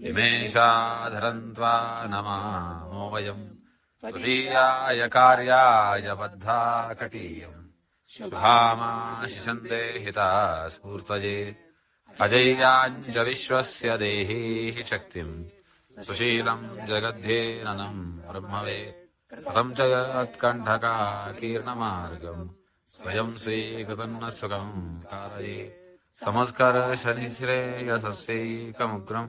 इमेषाधरन्त्वा नमामो वयम्। त्वदीयाय कार्याय बद्धा कटीयम्। शुभामाशिषन्ते हिता स्फूर्तये अजय्याञ्च विश्वस्य देही शक्तिम्। सुशीलम् जगद्धेननम् ब्रह्मवे। कथम् च यत्कण्ठका कीर्णमार्गम्। स्वयम् स्वीकृतम् न सुखम् कारये। समुत्कर्षनिश्रेयसस्यैकमुग्रम्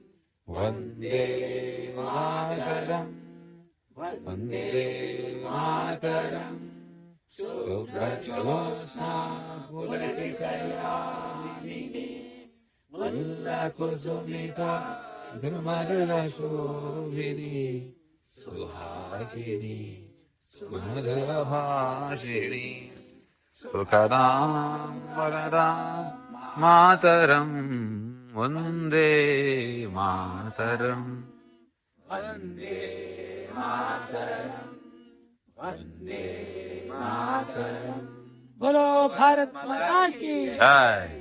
वन्दे मातरम् वन्दे मातरम् सुब्रजोत्स्ना पुलटिकयामिनी मुल्लकुसुमिता द्रुमदलशोभिनी सुहासिनी सुमधुरभाषिणी सुखदां वरदां मातरम् वंदे मातरम्। वंदे मातरम्। वंदे मातरम्। बोलो भारत माता की। जय।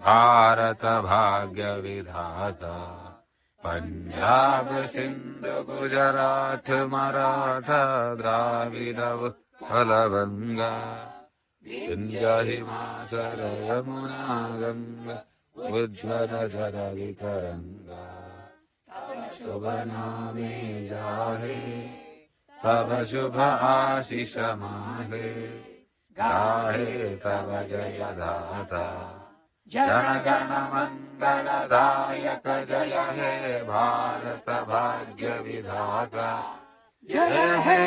भारत भाग्य विधाता। पंजाब सिंध गुजरात मराठा द्राविड़ फलभङ्गा विन्द्याहिमाचरयमुनागङ्ग उज्ज्वलशरवितरङ्गा शुभनामे जाहे, तव शुभ आशिषमाहे गाहे तव जयदाता। जनगणमङ्गलदायक जय हे भारत भाग्यविधाता जय हे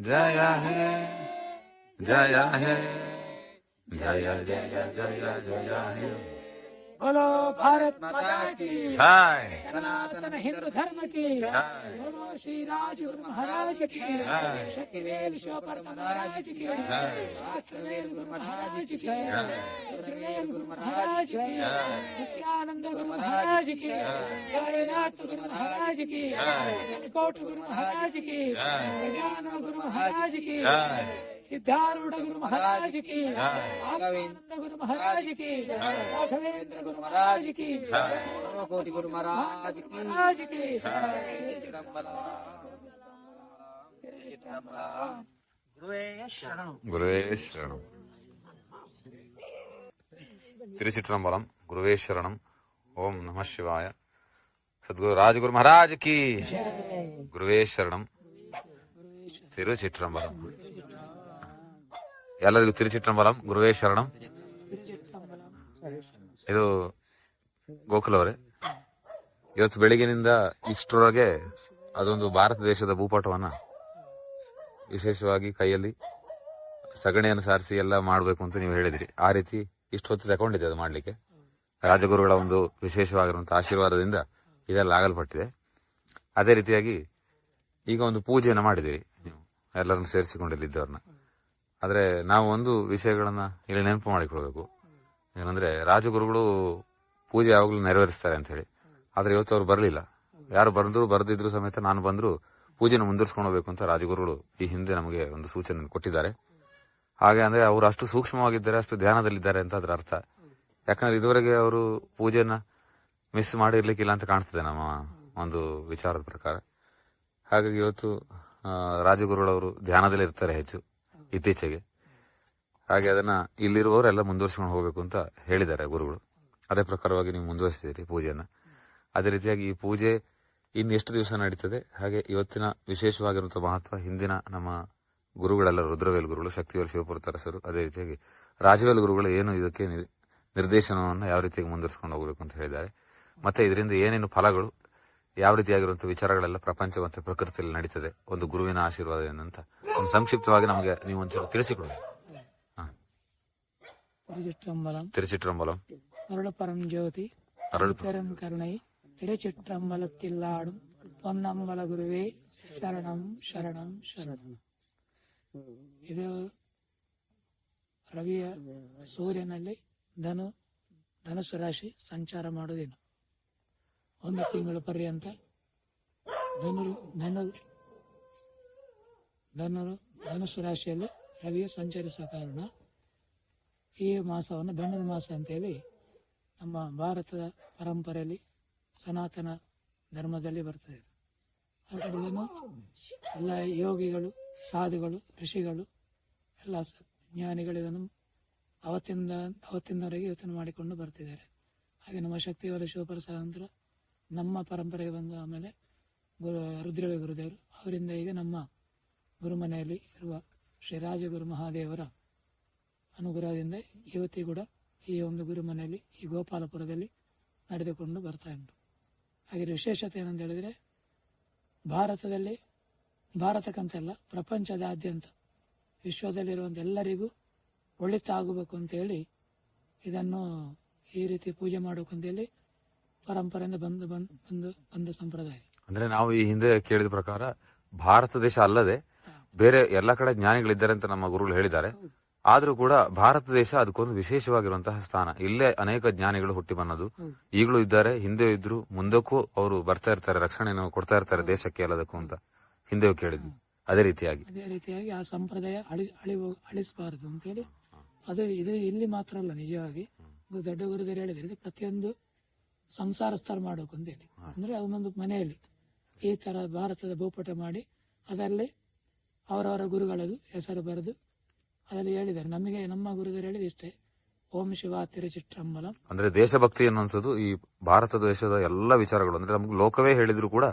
Jaya hai, Jaya hai, Jaya Jaya Jaya Jaya hai. बोलो भारत माता की जय सनातन हिंदू धर्म की बोलो श्री राजगुरु महाराज की शक्तिवेल महाराज की शास्त्रवेल गुरु महाराज की रुद्रवेल गुरु महाराज की नित्यानंद गुरु महाराज की साईनाथ गुरु महाराज की कोट गुरु महाराज की गजानन गुरु महाराज की సిద్ధారూఢ గురు మహారాజుకి ఆత్మానంద గురు మహారాజుకి రాఘవేంద్ర గురు మహారాజుకి సర్వకోటి గురు మహారాజుకి తిరుచిత్రంబలం గురువే ఓం నమ శివాయ. సద్గురు రాజగురు మహారాజ్కి గురువే తిరుచిత్రంబలం ಎಲ್ಲರಿಗೂ ತಿರುಚಿಟ್ಟಂಬಲಂ. ಗುರುವೇ ಶರಣಂ. ಇದು ಗೋಕುಲ್ ಅವರೇ. ಇವತ್ತು ಬೆಳಗಿನಿಂದ ಇಷ್ಟರೊಳಗೆ ಅದೊಂದು ಭಾರತ ದೇಶದ ಭೂಪಟವನ್ನ ವಿಶೇಷವಾಗಿ ಕೈಯಲ್ಲಿ ಸಗಣಿಯನ್ನು ಸಾರಿಸಿ ಎಲ್ಲ ಮಾಡಬೇಕು ಅಂತ ನೀವು ಹೇಳಿದ್ರಿ. ಆ ರೀತಿ ಇಷ್ಟು ಹೊತ್ತು ತಗೊಂಡಿದೆ ಅದು ಮಾಡಲಿಕ್ಕೆ. ರಾಜಗುರುಗಳ ಒಂದು ವಿಶೇಷವಾಗಿರುವಂಥ ಆಶೀರ್ವಾದದಿಂದ ಇದೆಲ್ಲ ಆಗಲ್ಪಟ್ಟಿದೆ. ಅದೇ ರೀತಿಯಾಗಿ ಈಗ ಒಂದು ಪೂಜೆಯನ್ನು ಮಾಡಿದಿರಿ ನೀವು. ಎಲ್ಲರನ್ನು ಸೇರಿಸಿಕೊಂಡಿಲ್ಲಿದ್ದವ್ರನ್ನ ಆದ್ರೆ ನಾವು ಒಂದು ವಿಷಯಗಳನ್ನ ಇಲ್ಲಿ ನೆನಪು ಮಾಡಿಕೊಳ್ಬೇಕು. ಏನಂದ್ರೆ ರಾಜಗುರುಗಳು ಪೂಜೆ ಯಾವಾಗಲೂ ನೆರವೇರಿಸ್ತಾರೆ ಅಂತ ಹೇಳಿ. ಆದ್ರೆ ಇವತ್ತು ಅವ್ರು ಬರಲಿಲ್ಲ. ಯಾರು ಬಂದ್ರು, ಬರೆದಿದ್ರು ಸಮೇತ ನಾನು ಬಂದ್ರು ಪೂಜೆನ ಮುಂದುವರ್ಸ್ಕೊಂಡು ಹೋಗ್ಬೇಕು ಅಂತ ರಾಜಗುರುಗಳು ಈ ಹಿಂದೆ ನಮಗೆ ಒಂದು ಸೂಚನೆ ಕೊಟ್ಟಿದ್ದಾರೆ. ಹಾಗೆ ಅಂದ್ರೆ ಅವರು ಅಷ್ಟು ಸೂಕ್ಷ್ಮವಾಗಿದ್ದಾರೆ, ಅಷ್ಟು ಧ್ಯಾನದಲ್ಲಿದ್ದಾರೆ ಅಂತ ಅದ್ರ ಅರ್ಥ. ಯಾಕಂದ್ರೆ ಇದುವರೆಗೆ ಅವರು ಪೂಜೆನ ಮಿಸ್ ಮಾಡಿರ್ಲಿಕ್ಕಿಲ್ಲ ಅಂತ ಕಾಣ್ತದೆ ನಮ್ಮ ಒಂದು ವಿಚಾರದ ಪ್ರಕಾರ. ಹಾಗಾಗಿ ಇವತ್ತು ರಾಜಗುರುಗಳವರು ಧ್ಯಾನದಲ್ಲಿ ಇರ್ತಾರೆ ಹೆಚ್ಚು. ಇತ್ತೀಚೆಗೆ. ಹಾಗೆ ಅದನ್ನ ಇಲ್ಲಿರುವವರೆಲ್ಲ ಮುಂದುವರ್ಸ್ಕೊಂಡು ಹೋಗಬೇಕು ಅಂತ ಹೇಳಿದ್ದಾರೆ ಗುರುಗಳು. ಅದೇ ಪ್ರಕಾರವಾಗಿ ನೀವು ಮುಂದುವರಿಸಿದ್ದೀರಿ ಪೂಜೆಯನ್ನು. ಅದೇ ರೀತಿಯಾಗಿ ಈ ಪೂಜೆ ಇನ್ನು ಎಷ್ಟು ದಿವಸ ನಡೀತದೆ? ಹಾಗೆ ಇವತ್ತಿನ ವಿಶೇಷವಾಗಿರುವಂಥ ಮಹತ್ವ ಹಿಂದಿನ ನಮ್ಮ ಗುರುಗಳೆಲ್ಲ ರುದ್ರವೇಲ್ ಗುರುಗಳು, ಶಕ್ತಿವೇಲ್ ಶಿವಪುರ ತರಸರು ಅದೇ ರೀತಿಯಾಗಿ ರಾಜವೇಲ್ ಗುರುಗಳು ಏನು ಇದಕ್ಕೆ ನಿರ್ದೇಶನವನ್ನು ಯಾವ ರೀತಿಯಾಗಿ ಮುಂದುವರಿಸಿಕೊಂಡು ಹೋಗಬೇಕು ಅಂತ ಹೇಳಿದ್ದಾರೆ. ಮತ್ತೆ ಇದರಿಂದ ಏನೇನು ಫಲಗಳು ಯಾವ ರೀತಿಯಾಗಿರುವಂತಹ ವಿಚಾರಗಳೆಲ್ಲ ಪ್ರಪಂಚ ಪ್ರಕೃತಿಯಲ್ಲಿ ನಡೀತದೆ? ಒಂದು ಗುರುವಿನ ಆಶೀರ್ವಾದ ಏನಂತ? ಒಂದು ಸಂಕ್ಷಿಪ್ತವಾಗಿ ನಮಗೆ ನೀವು ಒಂಚೂರು ತಿಳಿಸಿಕೊಡಿ. ತಿರುಚಿಟ್ರಂಬಲಂ. ಅರುಳ ಪರಂ ಜ್ಯೋತಿ. ಅರುಳು ಪರಂ ಕರುಣೈ. ತಿರುಚಿಟ್ರಂಬಲತ್ತಿಲ್ಲಾಡು ಪೊನ್ನಂಬಲ ಗುರುವೇ. ಶರಣಂ ಶರಣಂ ಶರಣಂ. ಇದು ರವಿಯ ಸೂರ್ಯನಲ್ಲಿ ಧನು ಧನುಸು ರಾಶಿ ಸಂಚಾರ ಮಾಡುವುದೇನು ಒಂದು ತಿಂಗಳ ಪರ್ಯಂತ ಧನು ಧನು ಧನು ಧನುಸು ರಾಶಿಯಲ್ಲಿ ರವಿಯು ಸಂಚರಿಸುವ ಕಾರಣ ಈ ಮಾಸವನ್ನು ಧನುರ್ ಮಾಸ ಅಂತೇಳಿ ನಮ್ಮ ಭಾರತದ ಪರಂಪರೆಯಲ್ಲಿ ಸನಾತನ ಧರ್ಮದಲ್ಲಿ ಬರ್ತದೆ ಅದನ್ನು ಎಲ್ಲ ಯೋಗಿಗಳು, ಸಾಧುಗಳು, ಋಷಿಗಳು, ಎಲ್ಲ ಜ್ಞಾನಿಗಳು ಇದನ್ನು ಅವತ್ತಿಂದ, ಅವತ್ತಿನವರೆಗೆ ಯೋಚನೆ ಮಾಡಿಕೊಂಡು ಬರ್ತಿದ್ದಾರೆ. ಹಾಗೆ ನಮ್ಮ ಶಕ್ತಿವಾದ ಶಿವಪ್ರಸಾದಂತರ ನಮ್ಮ ಪರಂಪರೆಗೆ ಬಂದ ಆಮೇಲೆ ಗುರು ರುದ್ರವೇ ಗುರುದೇವರು, ಅವರಿಂದ ಈಗ ನಮ್ಮ ಗುರುಮನೆಯಲ್ಲಿ ಇರುವ ಶ್ರೀ ರಾಜಗುರು ಮಹಾದೇವರ ಅನುಗ್ರಹದಿಂದ ಇವತ್ತಿಗೂ ಕೂಡ ಈ ಒಂದು ಗುರುಮನೆಯಲ್ಲಿ ಈ ಗೋಪಾಲಪುರದಲ್ಲಿ ನಡೆದುಕೊಂಡು ಬರ್ತಾ ಉಂಟು. ಹಾಗೆ ವಿಶೇಷತೆ ಏನಂತ ಹೇಳಿದರೆ, ಭಾರತದಲ್ಲಿ, ಭಾರತಕ್ಕಂತೆಲ್ಲ, ಪ್ರಪಂಚದಾದ್ಯಂತ ವಿಶ್ವದಲ್ಲಿರುವಂಥ ಎಲ್ಲರಿಗೂ ಒಳಿತಾಗಬೇಕು ಅಂತೇಳಿ ಇದನ್ನು ಈ ರೀತಿ ಪೂಜೆ ಮಾಡಬೇಕು ಅಂತೇಳಿ ಪರಂಪರೆಯಿಂದ ಬಂದು ಬಂದು ಬಂದು ಬಂದ ಸಂಪ್ರದಾಯ. ಅಂದ್ರೆ ನಾವು ಈ ಹಿಂದೆ ಕೇಳಿದ ಪ್ರಕಾರ ಭಾರತ ದೇಶ ಅಲ್ಲದೆ ಬೇರೆ ಎಲ್ಲ ಕಡೆ ಜ್ಞಾನಿಗಳಿದ್ದಾರೆ ಅಂತ ನಮ್ಮ ಗುರುಗಳು ಹೇಳಿದ್ದಾರೆ. ಆದ್ರೂ ಕೂಡ ಭಾರತ ದೇಶ ಅದಕ್ಕೊಂದು ವಿಶೇಷವಾಗಿರುವಂತಹ ಸ್ಥಾನ. ಇಲ್ಲೇ ಅನೇಕ ಜ್ಞಾನಿಗಳು ಹುಟ್ಟಿ ಬಂದದು ಈಗಲೂ ಇದ್ದಾರೆ ಹಿಂದೆ ಇದ್ರು ಮುಂದಕ್ಕೂ ಅವರು ಬರ್ತಾ ಇರ್ತಾರೆ ರಕ್ಷಣೆಯನ್ನು ಕೊಡ್ತಾ ಇರ್ತಾರೆ ದೇಶಕ್ಕೆ ಎಲ್ಲದಕ್ಕೂ ಅಂತ ಹಿಂದೆ ಕೇಳಿದ್ವಿ. ಅದೇ ರೀತಿಯಾಗಿ. ಅದೇ ರೀತಿಯಾಗಿ ಆ ಸಂಪ್ರದಾಯ ಅಳಿ ಅಳಿ ಅಳಿಸಬಾರದು ಅಂತೇಳಿ. ಅದು ಇದು ಇಲ್ಲಿ ಮಾತ್ರ ಅಲ್ಲ ನಿಜವಾಗಿ. ದೊಡ್ಡ ಗುರುದರು ಹೇಳಿದ್ರೆ ಪ್ರತಿಯೊಂದು ಸಂಸಾರಸ್ಥರ ಮಾಡಬೇಕು ಅಂತೇಳಿ ಅಂದ್ರೆ ಒಂದೊಂದು ಮನೆಯಲ್ಲಿ ಈ ತರ ಭಾರತದ ಭೂಪಟ ಮಾಡಿ ಅದರಲ್ಲಿ ಅವರವರ ಗುರುಗಳದು ಹೆಸರು ಬರೆದು ಅದರಲ್ಲಿ ಹೇಳಿದ್ದಾರೆ. ನಮಗೆ ನಮ್ಮ ಗುರುಗಳು ಹೇಳಿದ ಇಷ್ಟೇ. ಓಂ ಶಿವ ತಿರುಚಿಟ್ಟಂಬಲ ಅಂದ್ರೆ ದೇಶಭಕ್ತಿ ಅನ್ನುವಂಥದ್ದು ಈ ಭಾರತ ದೇಶದ ಎಲ್ಲ ವಿಚಾರಗಳು. ಅಂದ್ರೆ ನಮ್ಗೆ ಲೋಕವೇ ಹೇಳಿದ್ರು ಕೂಡ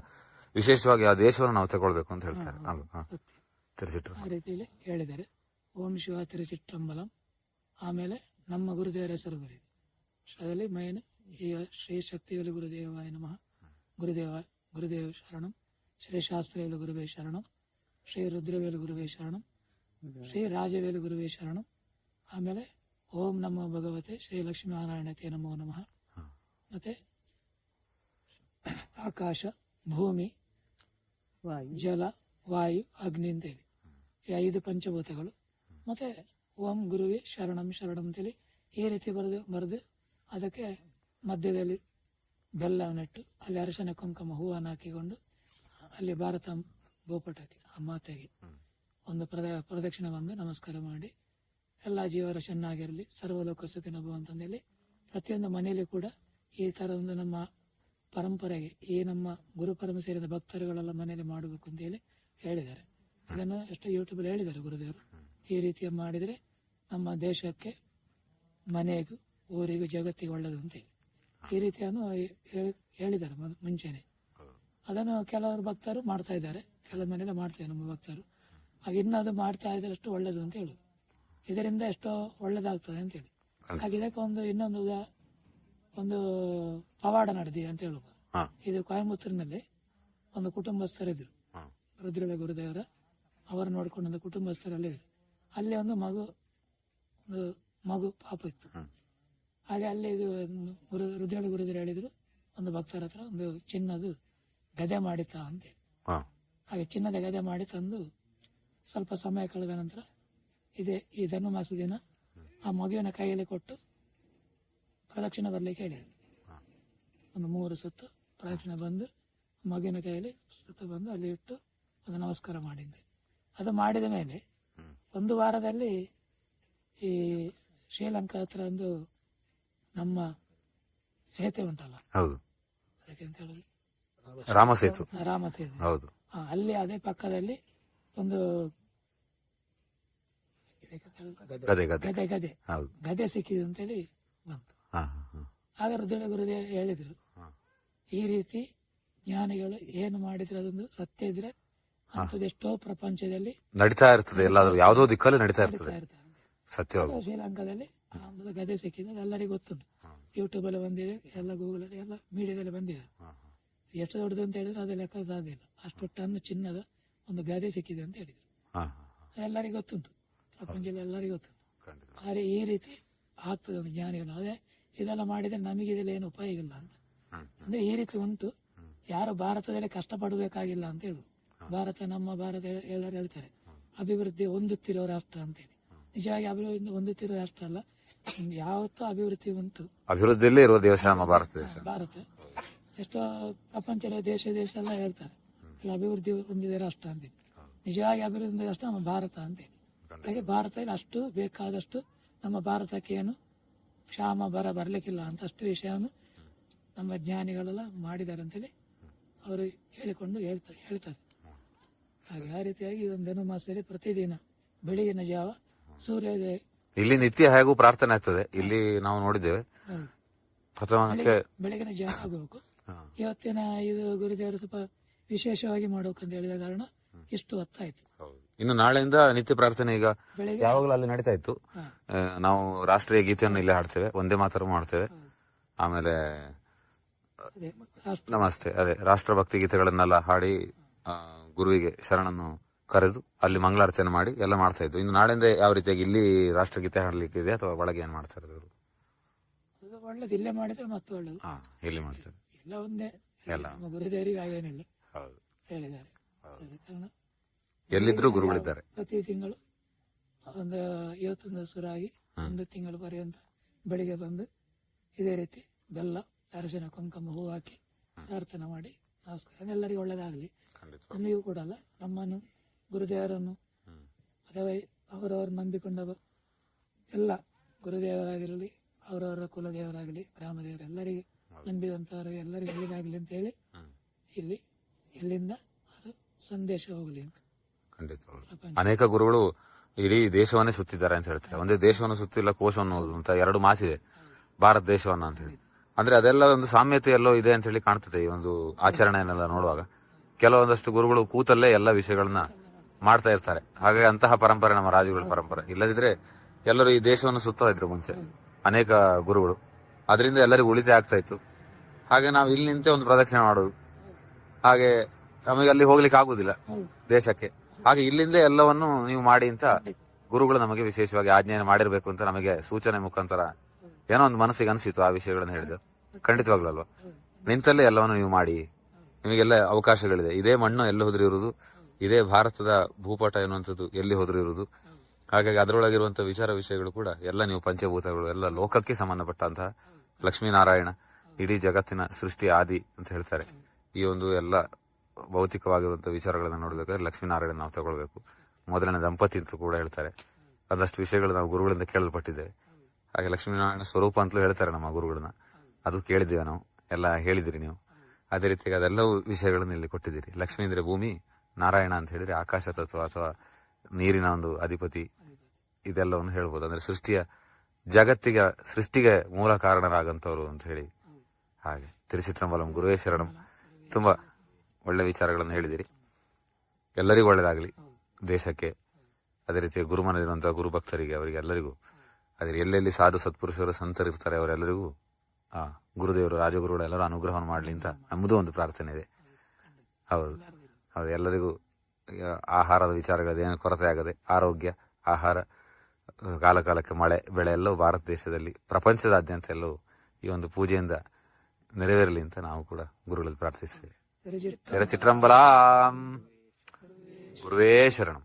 ವಿಶೇಷವಾಗಿ ಆ ದೇಶವನ್ನು ನಾವು ತಗೊಳ್ಬೇಕು ಅಂತ ಹೇಳ್ತಾರೆ. ಆ ರೀತಿಯಲ್ಲಿ ಹೇಳಿದ್ದಾರೆ. ಓಂ ಶಿವ ತಿರುಚಿಟ್ಟಂಬಲಂ ಆಮೇಲೆ ನಮ್ಮ ಗುರುದೇವರ ಹೆಸರು ಬರೀ ಅದರಲ್ಲಿ ಮೈನ್ ಈಗ ಶ್ರೀ ಶಕ್ತಿಯಲ್ಲಿ ಗುರುದೇವಾಯ ನಮಃ. ಗುರುದೇವ ಗುರುದೇವ ಶರಣಂ. ಶ್ರೀ ಶಾಸ್ತ್ರವೇಲು ಗುರುವೇ ಶರಣಂ. ಶ್ರೀ ರುದ್ರವೇಲು ಗುರುವೇ ಶರಣಂ. ಶ್ರೀ ರಾಜವೇಲು ಗುರುವೇ ಶರಣಂ. ಆಮೇಲೆ ಓಂ ನಮೋ ಭಗವತೆ ಶ್ರೀ ಲಕ್ಷ್ಮೀನಾರಾಯಣತೆ ನಮೋ ನಮಃ. ಮತ್ತೆ ಆಕಾಶ ಭೂಮಿ ಜಲ ವಾಯು ಅಗ್ನಿ ಅಂತೇಳಿ. ಈ ಐದು ಪಂಚಭೂತಗಳು. ಮತ್ತೆ ಓಂ ಗುರುವೇ ಶರಣಂ ಶರಣಂ ಅಂತೇಳಿ ಈ ರೀತಿ ಬರೆದು ಬರೆದು ಅದಕ್ಕೆ ಮಧ್ಯದಲ್ಲಿ ಬೆಲ್ಲವನ್ನಿಟ್ಟು ಅಲ್ಲಿ ಅರಶಿನ ಕುಂಕುಮ ಹೂವನ್ನು ಹಾಕಿಕೊಂಡು ಅಲ್ಲಿ ಭಾರತ ಭೂಪಟಕ್ಕೆ ಆ ಮಾತೆಗೆ ಒಂದು ಪ್ರದ ಪ್ರದಕ್ಷಿಣೆ ಬಂದು ನಮಸ್ಕಾರ ಮಾಡಿ. ಎಲ್ಲ ಜೀವರ ಚೆನ್ನಾಗಿರಲಿ, ಸರ್ವಲೋಕ ಸುಖಿನ ಅಂತಂದೇಳಿ ಪ್ರತಿಯೊಂದು ಮನೆಯಲ್ಲಿ ಕೂಡ ಈ ತರ ಒಂದು ನಮ್ಮ ಪರಂಪರೆಗೆ, ಈ ನಮ್ಮ ಗುರು ಪರಂಪರೆ ಸೇರಿದ ಭಕ್ತರುಗಳೆಲ್ಲ ಮನೆಯಲ್ಲಿ ಮಾಡಬೇಕು ಅಂತ ಹೇಳಿ ಹೇಳಿದ್ದಾರೆ. ಇದನ್ನು ಎಷ್ಟು ಯೂಟ್ಯೂಬಲ್ಲಿ ಹೇಳಿದ್ದಾರೆ ಗುರುದೇವರು. ಈ ರೀತಿಯ ಮಾಡಿದರೆ ನಮ್ಮ ದೇಶಕ್ಕೆ ಮನೆಗೂ, ಊರಿಗೂ, ಜಗತ್ತಿಗೆ ಒಳ್ಳೆಯದು ಅಂತ ಹೇಳಿ. ಈ ರೀತಿಯನ್ನು ಹೇಳಿ- ಹೇಳಿದ್ದಾರೆ ಮುಂಚೆನೆ. ಅದನ್ನು ಕೆಲವರು ಭಕ್ತರು ಮಾಡ್ತಾ ಇದ್ದಾರೆ. ಕೆಲವು ಮನೆಯಲ್ಲಿ ಮಾಡ್ತಾರೆ ನಮ್ಮ ಭಕ್ತರು. ಹಾಗೆ ಇನ್ನು ಅದು ಮಾಡ್ತಾ ಇದ್ರೆ ಅಷ್ಟು ಒಳ್ಳೇದು ಅಂತ ಹೇಳುದು. ಇದರಿಂದ ಎಷ್ಟೋ ಒಳ್ಳೇದಾಗ್ತದೆ ಅಂತ ಹೇಳಿ. ಹಾಗೆ ಇದಕ್ಕೆ ಒಂದು ಇನ್ನೊಂದು ಒಂದು ಪವಾಡ ನಡೆದಿ ಅಂತ ಹೇಳ್ಬೋದು ಇದು ಕೊಯಂಬತ್ತೂರಿನಲ್ಲಿ ಒಂದು ಕುಟುಂಬಸ್ಥರಿದ್ರು. ರುದ್ರವೇ ರುದ್ರಳ ಗುರುದೇವರ ಅವರು ನೋಡ್ಕೊಂಡು ಒಂದು ಕುಟುಂಬಸ್ಥರಲ್ಲಿ ಅಲ್ಲಿ ಒಂದು ಮಗು ಒಂದು ಮಗು ಪಾಪ ಇತ್ತು. ಹಾಗೆ ಅಲ್ಲಿ ಇದು ಗುರು ರುದ್ರಳ ಗುರುದೇವರು ಹೇಳಿದ್ರು ಒಂದು ಭಕ್ತರ ಹತ್ರ ಒಂದು ಚಿನ್ನದು ಗದೆ ಮಾಡಿತ ಅಂತೇಳಿ ಹಾ. ಹಾಗೆ ಚಿನ್ನದ ಗದೆ ಮಾಡಿ ತಂದು ಸ್ವಲ್ಪ ಸಮಯ ಕಳೆದ ನಂತರ ಇದೇ ಈ ಧನುಮಾಸ ದಿನ ಆ ಮಗುವಿನ ಕೈಯಲ್ಲಿ ಕೊಟ್ಟು ಪ್ರದಕ್ಷಿಣೆ ಬರ್ಲಿಕ್ಕೆ ಹೇಳಿದರು. ಒಂದು ಮೂರು ಸುತ್ತು ಪ್ರದಕ್ಷಿಣೆ ಬಂದು ಮಗುವಿನ ಕೈಯಲ್ಲಿ ಸುತ್ತು ಬಂದು ಅಲ್ಲಿ ಇಟ್ಟು ಅದು ನಮಸ್ಕಾರ ಮಾಡಿದ್ದೆ. ಅದು ಮಾಡಿದ ಮೇಲೆ ಒಂದು ವಾರದಲ್ಲಿ ಈ ಶ್ರೀಲಂಕಾ ಹತ್ರ ಒಂದು ನಮ್ಮ ಸೇತುವೆ ಉಂಟಲ್ಲ? ಹೌದು. ಅದಕ್ಕೆ ಅಂತ ರಾಮ ಸೇತು. ರಾಮ ಸೇತುವೆ ಹೌದು. ಹಾ, ಅಲ್ಲಿ ಅದೇ ಪಕ್ಕದಲ್ಲಿ ಒಂದು ಇದಕ್ಕೆ ಅಂತ ಗದೆ ಗದೆ. ಗದೆ ಗದೆ. ಹೌದು. ಗದೆ ಸಿಕ್ಕಿದೆ ಅಂತೇಳಿ ಬಂತು. ಹಾ ಹಾ ಹಾ. ಆಗ ರುದ್ರ ಗುರುದೇವ ಹೇಳಿದ್ರು ಹಾ. ಈ ರೀತಿ ಜ್ಞಾನಿಗಳು ಏನು ಮಾಡಿದ್ರೆ ಅದೊಂದು ಸತ್ಯ ಇದ್ರೆ ಅಂಥದ್ದು ಎಷ್ಟೋ ಪ್ರಪಂಚದಲ್ಲಿ ನಡೀತಾ ಇರ್ತದೆ ಎಲ್ಲಾದ್ರೂ ಯಾವುದೋ ದಿಕ್ಕಲ್ಲಿ ನಡೀತಾ ಇರ್ತದೆ. ಇರ್ತದೆ. ಸತ್ಯವಾಗಿ ಶ್ರೀಲಂಕಾದಲ್ಲಿ ಗದೆ ಸಿಕ್ಕಿದೆ ಅದು ಎಲ್ಲರಿಗೂ ಗೊತ್ತುಂಟು. ಯೂಟ್ಯೂಬ್ ಅಲ್ಲಿ ಬಂದಿದೆ ಎಲ್ಲ ಗೂಗಲ್ ಅಲ್ಲಿ ಎಲ್ಲ ಮೀಡಿಯಾದಲ್ಲಿ ಬಂದಿದೆ. ಎಷ್ಟು ದೊಡ್ಡದು ಅಂತ ಹೇಳಿದ್ರೆ ಅದು ಲೆಕ್ಕ ಸಾಧ್ಯ ಅಷ್ಟು ಟನ್ ಚಿನ್ನದ ಒಂದು ಗದೆ ಸಿಕ್ಕಿದೆ ಅಂತ ಹೇಳಿದ್ರು. ಎಲ್ಲರಿಗೆ ಗೊತ್ತುಂಟು. ಪ್ರಪಂಚದಲ್ಲಿ ಎಲ್ಲರಿಗೂ ಗೊತ್ತುಂಟು. ಆದ್ರೆ ಈ ರೀತಿ ಆಗ್ತದೆ ಒಂದು ಜ್ಞಾನಿಗಳು. ಅದೇ ಇದೆಲ್ಲ ಮಾಡಿದ್ರೆ ನಮಗೆ ಇದೆಲ್ಲ ಏನು ಉಪಯೋಗ ಇಲ್ಲ ಅಂತ. ಅಂದ್ರೆ ಈ ರೀತಿ ಉಂಟು. ಯಾರು ಭಾರತದಲ್ಲಿ ಕಷ್ಟಪಡಬೇಕಾಗಿಲ್ಲ ಅಂತ ಹೇಳುದು ಭಾರತ ನಮ್ಮ ಭಾರತ ಎಲ್ಲರೂ ಹೇಳ್ತಾರೆ. ಅಭಿವೃದ್ಧಿ ಹೊಂದುತ್ತಿರೋ ರಾಷ್ಟ್ರ ಅಂತೇಳಿ ನಿಜವಾಗಿ ಅಭಿವೃದ್ಧಿ ಹೊಂದುತ್ತಿರೋ ರಾಷ್ಟ್ರ ಅಲ್ಲ. ಯಾವತ್ತೂ ಅಭಿವೃದ್ಧಿ ಉಂಟು. ಅಭಿವೃದ್ಧಿಯಲ್ಲೇ ಇರುವ ದೇಶ ನಮ್ಮ ಭಾರತ ದೇಶ. ಭಾರತ. ಎಷ್ಟೋ ಪ್ರಪಂಚದ ದೇಶ ದೇಶ ಎಲ್ಲ ಹೇಳ್ತಾರೆ. ಅಭಿವೃದ್ಧಿ ಹೊಂದಿದೆ ರಾಷ್ಟ್ರ ಅಂತ ನಿಜವಾಗಿ ಅಭಿವೃದ್ಧಿ ಹೊಂದಿದ ರಾಷ್ಟ್ರ ನಮ್ಮ ಭಾರತ ಅಂತ ಹಾಗೆ ಭಾರತದಲ್ಲಿ ಅಷ್ಟು ಬೇಕಾದಷ್ಟು ನಮ್ಮ ಭಾರತಕ್ಕೆ ಏನು ಕ್ಷಾಮ ಬರ ಬರಲಿಕ್ಕಿಲ್ಲ ಅಂತ ಅಷ್ಟು ವಿಷಯವನ್ನು ನಮ್ಮ ಜ್ಞಾನಿಗಳೆಲ್ಲ ಮಾಡಿದ್ದಾರೆ ಅಂತೇಳಿ ಅವರು ಹೇಳಿಕೊಂಡು ಹೇಳ್ತಾರೆ ಹೇಳ್ತಾರೆ. ಹಾಗೆ ಆ ರೀತಿಯಾಗಿ ಇದೊಂದು ಧನುಮಾಸದಲ್ಲಿ ಪ್ರತಿದಿನ ಬೆಳಗಿನ ಜಾವ ಸೂರ್ಯೋದಯ ಇಲ್ಲಿ ನಿತ್ಯ ಹೇಗೂ ಪ್ರಾರ್ಥನೆ ಆಗ್ತದೆ. ಇಲ್ಲಿ ನಾವು ನೋಡಿದ್ದೇವೆ. ಪ್ರಥಮಕ್ಕೆ ಬೆಳಗಿನ ಜಾಸ್ತಿ ಆಗಬೇಕು ಇವತ್ತಿನ ಇದು ಗುರುದೇವರು ಸ್ವಲ್ಪ ವಿಶೇಷವಾಗಿ ಅಂತ ಹೇಳಿದ ಕಾರಣ ಇಷ್ಟು ಹೊತ್ತಾಯ್ತು. ಇನ್ನು ನಾಳೆಯಿಂದ ನಿತ್ಯ ಪ್ರಾರ್ಥನೆ ಈಗ ಯಾವಾಗಲೂ ಅಲ್ಲಿ ನಡೀತಾ ಇತ್ತು. ನಾವು ರಾಷ್ಟ್ರೀಯ ಗೀತೆಯನ್ನು ಇಲ್ಲೇ ಹಾಡ್ತೇವೆ. ಒಂದೇ ಮಾತ್ರ ಮಾಡ್ತೇವೆ. ಆಮೇಲೆ ಅದೇ. ರಾಷ್ಟ್ರ ನಮಸ್ತೆ. ಅದೇ ರಾಷ್ಟ್ರಭಕ್ತಿ ಗೀತೆಗಳನ್ನೆಲ್ಲ ಹಾಡಿ ಗುರುವಿಗೆ ಶರಣನ್ನು ಕರೆದು ಅಲ್ಲಿ ಮಂಗಳಾರತಿಯನ್ನು ಮಾಡಿ ಎಲ್ಲ ಮಾಡ್ತಾ ಇದ್ದು ಇನ್ನು ನಾಳೆಯಿಂದ ಯಾವ ರೀತಿಯಾಗಿ ಇಲ್ಲಿ ರಾಷ್ಟ್ರಗೀತೆ ಹಾಡಲಿಕ್ಕೆ ಇದೆ ಅಥವಾ ಒಳಗೆ ಏನ್ ಮಾಡ್ತಾರೆ ಇವರು ಅದು ಒಳ್ಳೇದು. ಇಲ್ಲೇ ಮಾಡಿದ್ರೆ ಮತ್ತೆ ಒಳ್ಳೇದು. ಹಾ ಇಲ್ಲಿ ಮಾಡ್ತಾರೆ? ಎಲ್ಲ ಒಂದೇ. ಎಲ್ಲ. ನಮ್ಮ ಗುರುದೇವರಿಗೆ ಹಾಗೇನಿಲ್ಲ. ಹೌದು. ಹೇಳಿದ್ದಾರೆ. ಅದ ಕಾರಣ. ಎಲ್ಲಿದ್ರು ಗುರುಗಳಿದ್ದಾರೆ. ಪ್ರತಿ ತಿಂಗಳು ಒಂದು ಇವತ್ತೊಂದು ಸುರಾಗಿ ಒಂದು ತಿಂಗಳು ಪರ್ಯಂತ ಬೆಳಿಗ್ಗೆ ಬಂದು ಇದೇ ರೀತಿ ಬೆಲ್ಲ ಅರಶಿನ ಕುಂಕುಮ ಹೂ ಹಾಕಿ ಪ್ರಾರ್ಥನೆ ಮಾಡಿ ನಮಸ್ಕಾರ. ಎಲ್ಲರಿಗೂ ಒಳ್ಳೇದಾಗಲಿ. ನಮಗೂ ಕೂಡ ಅಲ್ಲ. ನಮ್ಮನ್ನು ಗುರುದೇವರನ್ನು ಅಥವಾ ಅವರವರು ನಂಬಿಕೊಂಡ ಎಲ್ಲ ಗುರುದೇವರಾಗಿರಲಿ ಅವರವರ ಕುಲದೇವರಾಗಲಿ ಗ್ರಾಮದೇವರು ಎಲ್ಲರಿಗೆ ನಂಬಿದಂಥವರು ಎಲ್ಲರಿಗೂ ಒಳ್ಳೆಯದಾಗಲಿ ಅಂತ ಹೇಳಿ ಇಲ್ಲಿ ಇಲ್ಲಿಂದ ಅದು ಸಂದೇಶ ಹೋಗಲಿ ಅಂತ. ಖಂಡಿತ ಅನೇಕ ಗುರುಗಳು ಇಡೀ ದೇಶವನ್ನೇ ಸುತ್ತಿದ್ದಾರೆ ಅಂತ ಹೇಳ್ತಾರೆ. ಒಂದೇ ದೇಶವನ್ನು ಸುತ್ತಿಲ್ಲ ಕೋಶವನ್ನು ಅಂತ ಎರಡು ಮಾತಿದೆ ಭಾರತ ದೇಶವನ್ನ ಅಂತ ಹೇಳಿ. ಅಂದ್ರೆ ಅದೆಲ್ಲ ಒಂದು ಸಾಮ್ಯತೆ ಎಲ್ಲೋ ಇದೆ ಅಂತ ಹೇಳಿ ಕಾಣ್ತದೆ ಈ ಒಂದು ಆಚರಣೆಯನ್ನೆಲ್ಲ ನೋಡುವಾಗ. ಕೆಲವೊಂದಷ್ಟು ಗುರುಗಳು ಕೂತಲ್ಲೇ ಎಲ್ಲ ವಿಷಯಗಳನ್ನ ಮಾಡ್ತಾ ಇರ್ತಾರೆ. ಹಾಗಾಗಿ ಅಂತಹ ಪರಂಪರೆ ನಮ್ಮ ರಾಜುಗಳ ಪರಂಪರೆ. ಇಲ್ಲದಿದ್ರೆ ಎಲ್ಲರೂ ಈ ದೇಶವನ್ನು ಸುತ್ತಾ ಇದ್ರು ಮುಂಚೆ. ಅನೇಕ ಗುರುಗಳು. ಅದರಿಂದ ಎಲ್ಲರಿಗೂ ಉಳಿತಾಯ ಆಗ್ತಾ ಇತ್ತು. ಹಾಗೆ ನಾವು ಇಲ್ಲಿ ನಿಂತೆ ಒಂದು ಪ್ರದಕ್ಷಿಣೆ ಮಾಡೋದು. ಹಾಗೆ ನಮಗೆ ಅಲ್ಲಿ ಹೋಗ್ಲಿಕ್ಕೆ ಆಗುದಿಲ್ಲ ದೇಶಕ್ಕೆ. ಹಾಗೆ ಇಲ್ಲಿಂದ ಎಲ್ಲವನ್ನು ನೀವು ಮಾಡಿ ಅಂತ ಗುರುಗಳು ನಮಗೆ ವಿಶೇಷವಾಗಿ ಆಜ್ಞೆಯನ್ನು ಮಾಡಿರ್ಬೇಕು ಅಂತ ನಮಗೆ ಸೂಚನೆ ಮುಖಾಂತರ ಏನೋ ಒಂದು ಮನಸ್ಸಿಗೆ ಅನಿಸಿತು ಆ ವಿಷಯಗಳನ್ನು ಹೇಳಿದ್ರು ಖಂಡಿತವಾಗ್ಲಲ್ವಾ ನಿಂತಲ್ಲೇ ಎಲ್ಲವನ್ನು ನೀವು ಮಾಡಿ. ನಿಮಗೆಲ್ಲ ಅವಕಾಶಗಳಿದೆ. ಇದೇ ಮಣ್ಣು ಎಲ್ಲ ಹೋದ್ರೆ ಇರುವುದು ಇದೇ ಭಾರತದ ಭೂಪಟ ಎನ್ನುವಂಥದ್ದು ಎಲ್ಲಿ ಹೋದ್ರೂ ಇರುವುದು. ಹಾಗಾಗಿ ಅದರೊಳಗಿರುವಂತಹ ವಿಚಾರ ವಿಷಯಗಳು ಕೂಡ ಎಲ್ಲ ನೀವು ಪಂಚಭೂತಗಳು, ಎಲ್ಲ ಲೋಕಕ್ಕೆ ಸಂಬಂಧಪಟ್ಟಂತಹ ಲಕ್ಷ್ಮೀನಾರಾಯಣ, ಇಡೀ ಜಗತ್ತಿನ ಸೃಷ್ಟಿ ಆದಿ ಅಂತ ಹೇಳ್ತಾರೆ. ಈ ಒಂದು ಎಲ್ಲ ಭೌತಿಕವಾಗಿರುವಂತಹ ವಿಚಾರಗಳನ್ನ ನೋಡಬೇಕಾದ್ರೆ ಲಕ್ಷ್ಮೀನಾರಾಯಣ ನಾವು ತಗೊಳ್ಬೇಕು. ಮೊದಲನೇ ದಂಪತಿ ಅಂತ ಕೂಡ ಹೇಳ್ತಾರೆ. ಅದಷ್ಟು ವಿಷಯಗಳು ನಾವು ಗುರುಗಳಿಂದ ಕೇಳಲ್ಪಟ್ಟಿದ್ದೇವೆ ಹಾಗೆ ಲಕ್ಷ್ಮೀನಾರಾಯಣ ಸ್ವರೂಪ ಅಂತಲೂ ಹೇಳ್ತಾರೆ ನಮ್ಮ ಗುರುಗಳನ್ನ. ಅದು ಕೇಳಿದ್ದೇವೆ ನಾವು. ಎಲ್ಲ ಹೇಳಿದಿರಿ ನೀವು. ಅದೇ ರೀತಿಯಾಗಿ ಅದೆಲ್ಲವೂ ವಿಷಯಗಳನ್ನು ಇಲ್ಲಿ ಕೊಟ್ಟಿದ್ದೀರಿ. ಲಕ್ಷ್ಮೀ ಅಂದ್ರೆ ಭೂಮಿ ನಾರಾಯಣ ಅಂತ ಹೇಳಿದ್ರೆ ಆಕಾಶ ತತ್ವ ಅಥವಾ ನೀರಿನ ಒಂದು ಅಧಿಪತಿ ಇದೆಲ್ಲವನ್ನು ಹೇಳ್ಬೋದು. ಅಂದ್ರೆ ಸೃಷ್ಟಿಯ ಜಗತ್ತಿಗೆ, ಸೃಷ್ಟಿಗೆ ಮೂಲ ಕಾರಣರಾಗಂಥವ್ರು ಅಂತ ಹೇಳಿ ಹಾಗೆ. ತಿರುಚಿತ್ರಂಬಲಂ, ಗುರುವೇ ಶರಣಂ. ತುಂಬಾ ಒಳ್ಳೆ ವಿಚಾರಗಳನ್ನು ಹೇಳಿದಿರಿ. ಎಲ್ಲರಿಗೂ ಒಳ್ಳೇದಾಗಲಿ. ದೇಶಕ್ಕೆ ಅದೇ ರೀತಿ ಗುರುಮನದಿರುವಂತಹ ಗುರುಭಕ್ತರಿಗೆ ಅವರಿಗೆ ಎಲ್ಲರಿಗೂ ಅದೇ ಎಲ್ಲೆಲ್ಲಿ ಸಾಧು ಸತ್ಪುರುಷರು ಸಂತರು ಇರ್ತಾರೆ ಅವರೆಲ್ಲರಿಗೂ ಆ ಗುರುದೇವರು, ರಾಜಗುರುಗಳು ಎಲ್ಲರೂ ಅನುಗ್ರಹವನ್ನು ಮಾಡಲಿ ಅಂತ ನಮ್ಮದು ಒಂದು ಪ್ರಾರ್ಥನೆ ಇದೆ. ಹೌದು. ಹೌದು ಎಲ್ಲರಿಗೂ ಆಹಾರದ ಆಹಾರದ ವಿಚಾರಗಳೇನು ಕೊರತೆ ಆಗದೆ ಆರೋಗ್ಯ ಆಹಾರ ಕಾಲಕಾಲಕ್ಕೆ ಕಾಲ ಕಾಲಕ್ಕೆ ಮಳೆ ಬೆಳೆ ಎಲ್ಲವೂ ಭಾರತ ದೇಶದಲ್ಲಿ ಪ್ರಪಂಚದಾದ್ಯಂತ ಎಲ್ಲವೂ ಈ ಒಂದು ಪೂಜೆಯಿಂದ ನೆರವೇರಲಿ ಅಂತ ನಾವು ಕೂಡ ಗುರುಗಳಲ್ಲಿ ಪ್ರಾರ್ಥಿಸ್ತೇವೆ ಚಿತ್ರಂಬಲಾಂ ಗುರುವೇ ಶರಣಂ.